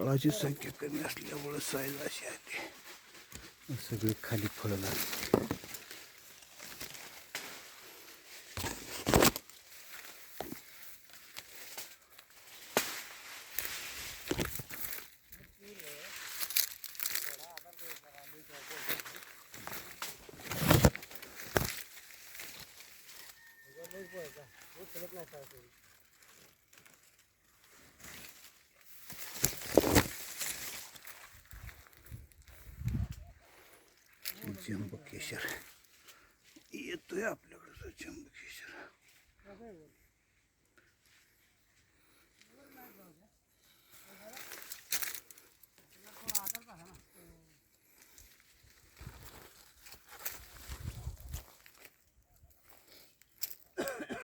Alacaksan kökeni aslında burası ayrı aşağıda. Nasıl bir kalip oralar. Thank you. Зачем Цимбокисер. И тряплю зачем бокисер.